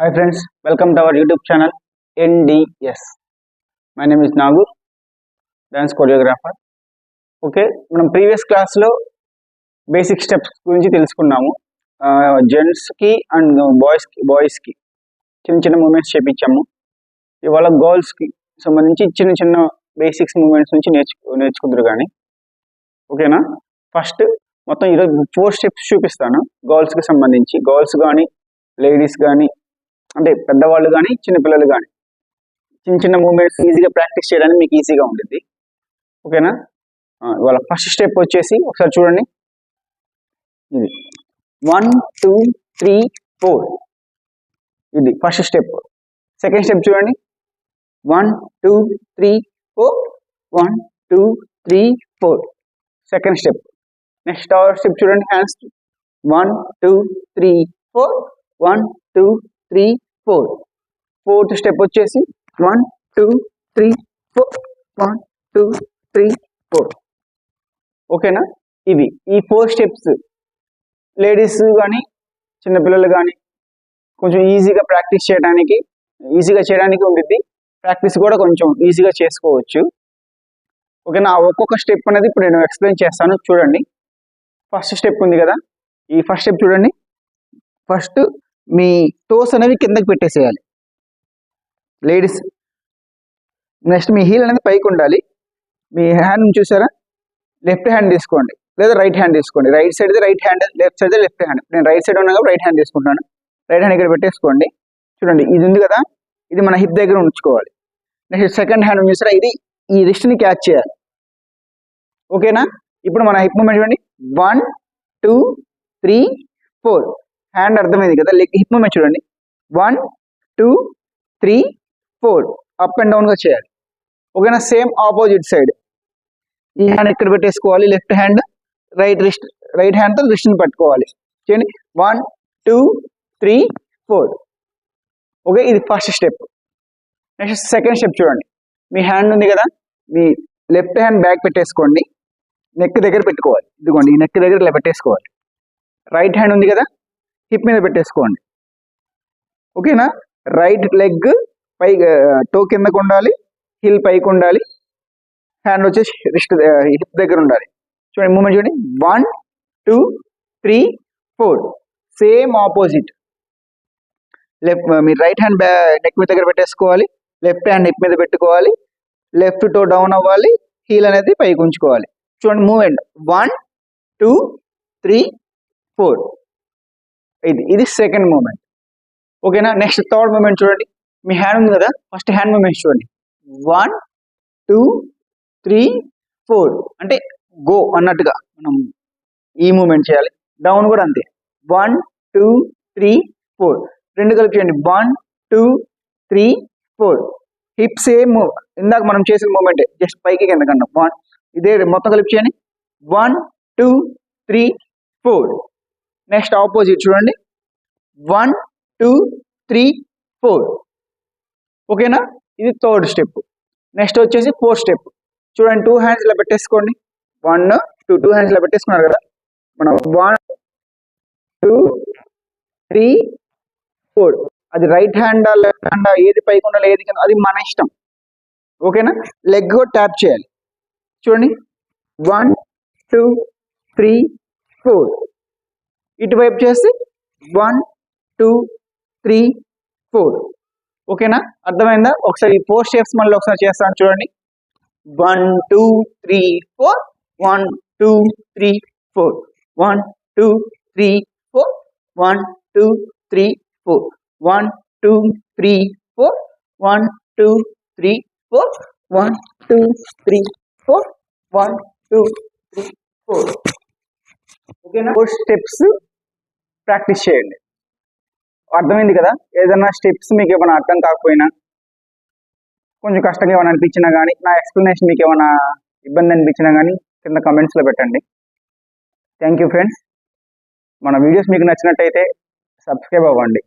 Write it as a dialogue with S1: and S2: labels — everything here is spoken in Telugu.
S1: Hi friends welcome to our YouTube channel NDS my name is Nagu dance choreographer okay మనం ప్రీవియస్ క్లాస్లో బేసిక్ స్టెప్స్ గురించి తెలుసుకున్నాము. జెంట్స్కి అండ్ బాయ్స్కి బాయ్స్కి చిన్న చిన్న మూమెంట్స్ చేపించాము. ఇవాళ గర్ల్స్కి సంబంధించి చిన్న చిన్న బేసిక్స్ మూమెంట్స్ నుంచి నేర్చు నేర్చుకుందరు కానీ ఓకేనా ఫస్ట్ మొత్తం ఈరోజు ఫోర్ స్టెప్స్ చూపిస్తాను. గర్ల్స్కి సంబంధించి గర్ల్స్ కానీ లేడీస్ కానీ అంటే పెద్దవాళ్ళు కానీ చిన్నపిల్లలు కానీ చిన్న చిన్న మూమెంట్స్ ఈజీగా ప్రాక్టీస్ చేయడానికి మీకు ఈజీగా ఉంటుంది ఓకేనా? వాళ్ళ ఇవాళ ఫస్ట్ స్టెప్ వచ్చేసి ఒకసారి చూడండి. ఇది. One two three four. ఇది ఫస్ట్ స్టెప్. సెకండ్ స్టెప్ చూడండి. One two three four. One two three four. Second step. Next our step చూడండి. Hands. One two three four. One two three four. Fourth step వచ్చేసి one two three four. One two three four. ఓకేనా? ఇవి. ఈ ఫోర్ స్టెప్స్. లేడీస్ కానీ చిన్నపిల్లలు కానీ కొంచెం ఈజీగా ప్రాక్టీస్ చేయడానికి ఈజీగా చేయడానికి ఉంటుంది ప్రాక్టీస్ కూడా కొంచెం ఈజీగా చేసుకోవచ్చు. ఓకేనా? ఒక్కొక్క స్టెప్ అనేది ఇప్పుడు నేను ఎక్స్ప్లెయిన్ చేస్తాను. చూడండి. ఫస్ట్ స్టెప్ ఉంది కదా? ఈ ఫస్ట్ స్టెప్ చూడండి. ఫస్ట్ మీ టోస్ అనేవి కిందకి పెట్టేసేయాలి. లేడీస్ నెక్స్ట్ మీ హీల్ అనేది పైకి ఉండాలి. మీ హ్యాండ్ చూసారా? లెఫ్ట్ హ్యాండ్ తీసుకోండి. లేదా రైట్ హ్యాండ్ తీసుకోండి. Right side right hand left side left hand నేను రైట్ సైడ్ ఉన్నా రైట్ హ్యాండ్ తీసుకుంటాను రైట్ హ్యాండ్ ఇక్కడ పెట్టేసుకోండి. చూడండి ఇది ఉంది కదా? ఇది మన హిప్ దగ్గర ఉంచుకోవాలి. నెక్స్ట్ సెకండ్ హ్యాండ్ చూసారా? ఇది ఈ రిస్ట్ని క్యాచ్ చేయాలి. ఓకేనా ఇప్పుడు మన హిప్ మూమెంట్ చూడండి. One two three four hand అర్థమైంది కదా? లెగ్ హిప్ మూమెంట్ చూడండి. One two three four up and డౌన్గా చేయాలి. ఓకేనా? సేమ్ ఆపోజిట్ సైడ్ ఈ హ్యాండ్ ఇక్కడ పెట్టేసుకోవాలి. Left hand right wrist right హ్యాండ్తో రిస్ట్ని పట్టుకోవాలి. చేయండి. One two three four okay ఇది first step next second step చూడండి. మీ హ్యాండ్ ఉంది కదా? మీ లెఫ్ట్ హ్యాండ్ బ్యాక్ పెట్టేసుకోండి. నెక్ దగ్గర పెట్టుకోవాలి. ఇదిగోండి ఈ నెక్ దగ్గర ఇలా పెట్టేసుకోవాలి. రైట్ హ్యాండ్ ఉంది కదా? హిప్ మీద పెట్టేసుకోండి. ఓకేనా? రైట్ లెగ్ పై టో కిందకు ఉండాలి హిల్ పైకి ఉండాలి హ్యాండ్ వచ్చేసి రిస్ట్ హిప్ దగ్గర ఉండాలి. చూడండి మూమెంట్ చూడండి. One two three four. Same opposite. Left మీ రైట్ హ్యాండ్ నెక్ మీద దగ్గర పెట్టేసుకోవాలి లెఫ్ట్ హ్యాండ్ నెక్ మీద పెట్టుకోవాలి లెఫ్ట్ టో డౌన్ అవ్వాలి హీల్ అనేది పైకి ఉంచుకోవాలి. చూడండి movement. One two three four. ఇది ఇది సెకండ్ మూమెంట్ ఓకేనా నెక్స్ట్ థర్డ్ మూమెంట్ చూడండి. మీ హ్యాండ్ ఉంది కదా? ఫస్ట్ హ్యాండ్ మూమెంట్ చూడండి. వన్ టూ త్రీ ఫోర్ అంటే గో అన్నట్టుగా మనం ఈ మూమెంట్ చేయాలి. డౌన్ కూడా అంతే. వన్ టూ త్రీ ఫోర్ రెండు కలిపి చేయండి one two three four hip same ఇందాక మనం చేసిన మూమెంట్ జస్ట్ పైకి కింద కన్నా వన్ ఇదే మొత్తం కలిపి చేయండి. One two three four next opposite చూడండి. వన్ టూ త్రీ ఫోర్ ఓకేనా ఇది థర్డ్ స్టెప్ నెక్స్ట్ వచ్చేసి ఫోర్త్ స్టెప్ చూడండి టూ హ్యాండ్స్ పెట్టేసుకోండి. వన్ టూ టూ హ్యాండ్స్ పెట్టేసుకున్నారు కదా? మనం వన్ టూ త్రీ ఫోర్ అది రైట్ హ్యాండ్ లెఫ్ట్ హ్యాండ్ ఏది పైకి ఉండాలి ఏది కింద అది మన ఇష్టం. ఓకేనా లెగ్ కూడా ట్యాప్ చేయాలి. చూడండి. వన్ టూ త్రీ ఫోర్ ఇటువైపు చేసి వన్ టూ త్రీ ఫోర్. ఓకేనా? అర్థమైందా? ఒకసారి ఈ ఫోర్ స్టెప్స్ మళ్ళీ ఒకసారి చేస్తాను చూడండి. One two three four. One two three four. One two three four. One two three four. One two three four. One two three four. One two three four. One two three four. ఓకేనా? ఫోర్ స్టెప్స్ ప్రాక్టీస్ చేయండి. అర్థమైంది కదా? ఏదైనా స్టెప్స్ మీకు ఏమైనా అర్థం కాకపోయినా కొంచెం కష్టంగా ఏమైనా అనిపించినా కానీ నా ఎక్స్ప్లెనేషన్ మీకు ఏమైనా ఇబ్బంది అనిపించినా కానీ కింద కమెంట్స్లో పెట్టండి. థ్యాంక్ యూ ఫ్రెండ్స్ మన వీడియోస్ మీకు నచ్చినట్టయితే సబ్స్క్రైబ్ అవ్వండి.